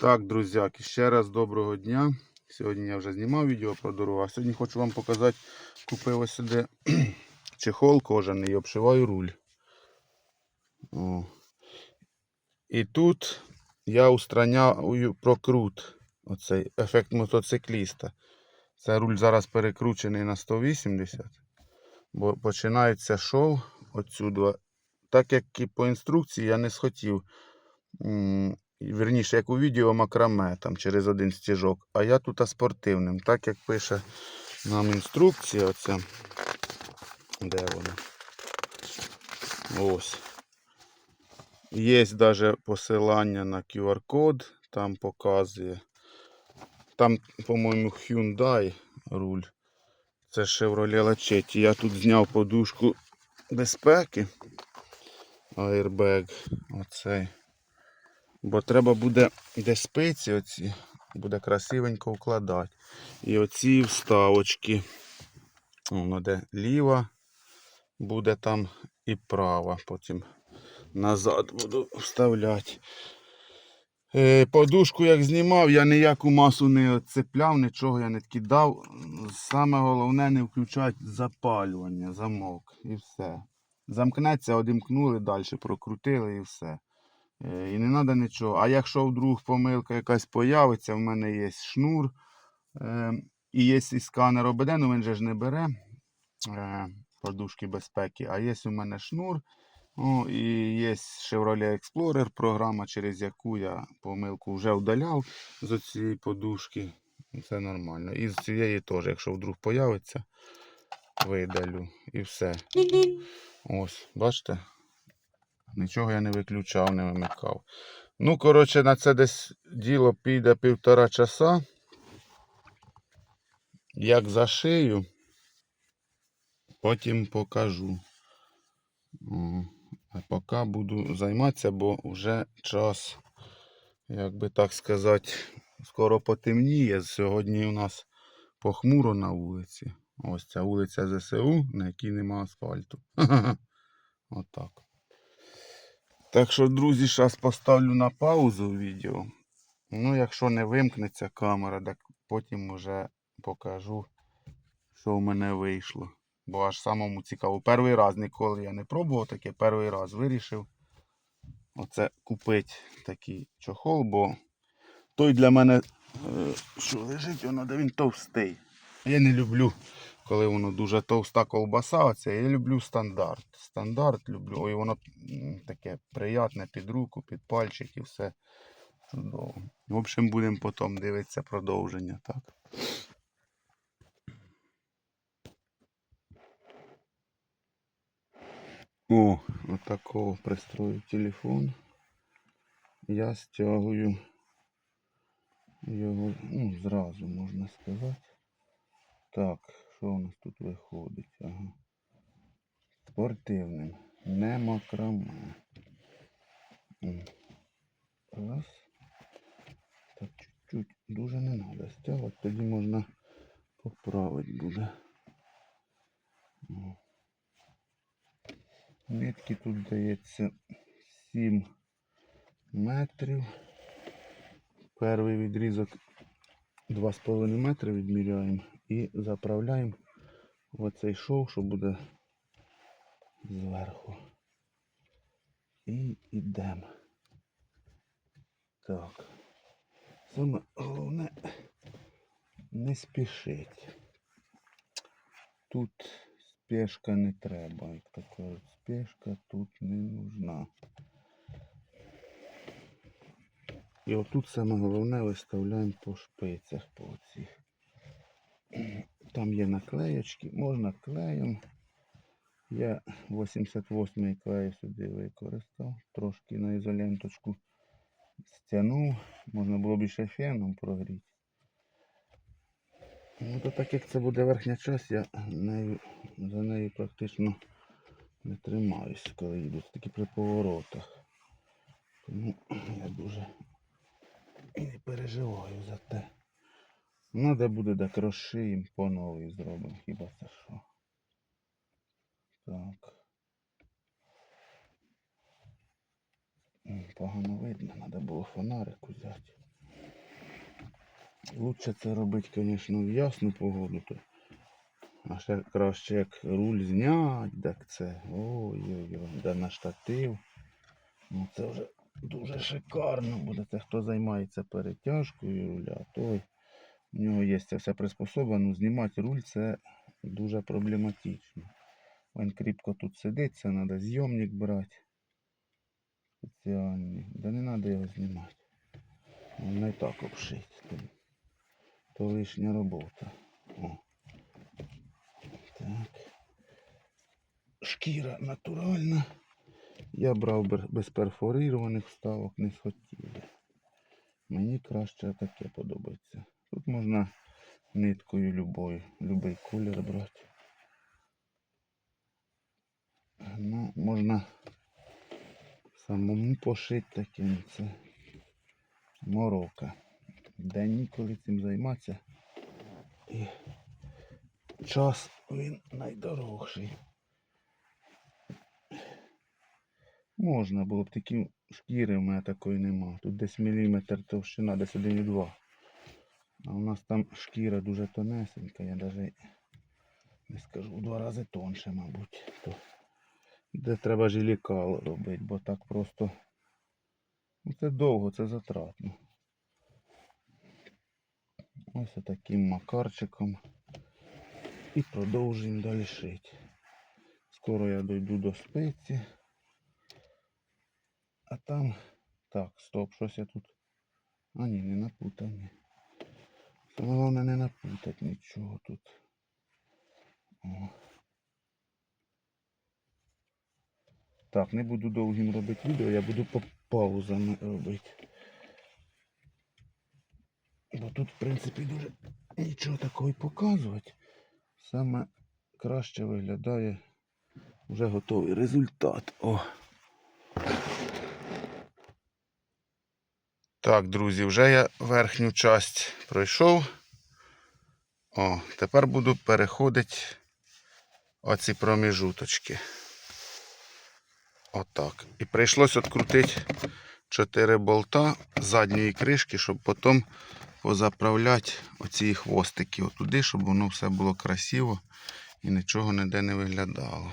Так, друзяки, ще раз доброго дня. Сьогодні я вже знімав відео про дорогу, а сьогодні хочу вам показати, купив ось сюди чехол кожаний і обшиваю руль. О. І тут я устраняю прокрут, оцей ефект мотоцикліста. Це руль зараз перекручений на 180, бо починається шов отсюди. Так як і по інструкції я не схотів. Вірніше, як у відео макраме, там через один стіжок. А я тут спортивним. Так як пише нам інструкція, оця. Де вона? Ось. Є навіть посилання на QR-код, там показує. Там, по-моєму, Hyundai руль. Це Chevrolet Lachetti. Я тут зняв подушку безпеки. Airbag. Оцей. Бо треба буде де спиці оці, буде красивенько вкладати. І оці вставочки. Воно де ліва буде там і права. Потім назад буду вставляти. Е, подушку як знімав, я ніяку масу не оцепляв, нічого я не кидав. Саме головне не включати запалювання, замок і все. Замкнеться, одімкнули, далі прокрутили і все. Е, І не треба нічого. А якщо вдруг помилка якась появиться, в мене є шнур е, і є і сканер ОБД, ну він же ж не бере е, подушки безпеки, а є у мене шнур. О, і є Chevrolet Explorer, програма, через яку я помилку вже вдаляв з цієї подушки. Це нормально. І з цієї теж, якщо вдруг появиться, видалю. І все. Ось, бачите? Нічого я не виключав, не вимикав. Ну, коротше, на це десь діло піде півтора часа. Як зашию, потім покажу. А поки буду займатися, бо вже час, як би так сказати, скоро потемніє. Сьогодні у нас похмуро на вулиці. Ось ця вулиця ЗСУ, на якій нема асфальту. Отак. Так що, друзі, зараз поставлю на паузу відео. Ну, якщо не вимкнеться камера, так потім вже покажу, що в мене вийшло. Бо аж самому цікаво. Перший раз ніколи я не пробував таке, перший раз вирішив оце купити такий чохол, бо той для мене, е, що лежить, воно де він товстий. Я не люблю, коли воно дуже товста ковбаса. Оце. Я люблю стандарт. Стандарт люблю. І воно таке приятне під руку, під пальчик і все. Чудово. В общем, будемо потім дивитися продовження, так? О, отакого пристрою телефон. Я стягую його, ну, зразу можна сказати. Так, що у нас тут виходить? Ага. Спортивним. Не макраме. Раз. Так, чуть-чуть. Дуже не треба стягувати, тоді можна поправити буде. Нитки тут дається 7 метрів. Перший відрізок 2,5 метри відміряємо і заправляємо в оцей шов, що буде зверху. І йдемо. Так. Саме головне не спішить. Тут спешка не треба. Як то кажуть, спешка тут не нужна. І отут саме головне виставляємо по шпицях по цих. Там є наклеєчки, можна клеєм. Я 88-й клей сюди використав, трошки на ізоленточку стягнув, можна було б ще феном прогріти. Ну, то так як це буде верхня часть, я нею, за нею практично не тримаюсь, коли їду, тільки при поворотах. Тому я дуже не переживаю за те. Ну, де буде, так розшиємо по новій зробимо, хіба це що. Так. Погано видно, треба було фонарик взяти. Лучше це робити, звісно, в ясну погоду. То. А ще краще як руль знять, так це. Ой-ой-ой, де на штатив. Ну це вже дуже шикарно буде. Це хто займається перетяжкою руля, той. У нього є це все приспособлено. Знімати руль це дуже проблематично. Він кріпко тут сидить, це треба зйомник брати. Спеціальний. Да не треба його знімати. Він не так обшить. То, лишня робота. О. Так. Шкіра натуральна. Я брав без перфорированих вставок, не схотіли. Мені краще таке подобається. Можна ниткою любою, любий колір брати. Ну, можна самому пошити таким. Це морока. Де ніколи цим займатися. І час він найдорожчий. Можна було б такі шкіри в мене такої нема. Тут десь міліметр товщина, десь 1,2. А у нас там шкіра дуже тонесенька, я навіть не скажу, в два рази тонше, мабуть. То, де треба жилікал робити, бо так просто. Ну, це довго, це затратно. Ось таким макарчиком. І продовжуємо далі шити. Скоро я дойду до спиці. А там. Так, стоп, щось я тут. А ні, не напутав. Головне не напутати нічого тут. О. Так, не буду довгим робити відео, я буду по паузами робити. Бо тут, в принципі, дуже нічого такого й показувати. Саме краще виглядає вже готовий результат. О. Так, друзі, вже я верхню часть пройшов. О, тепер буду переходити оці проміжуточки. Отак. І прийшлось відкрутити 4 болта задньої кришки, щоб потім позаправляти оці хвостики отуди, щоб воно все було красиво і нічого ніде не виглядало.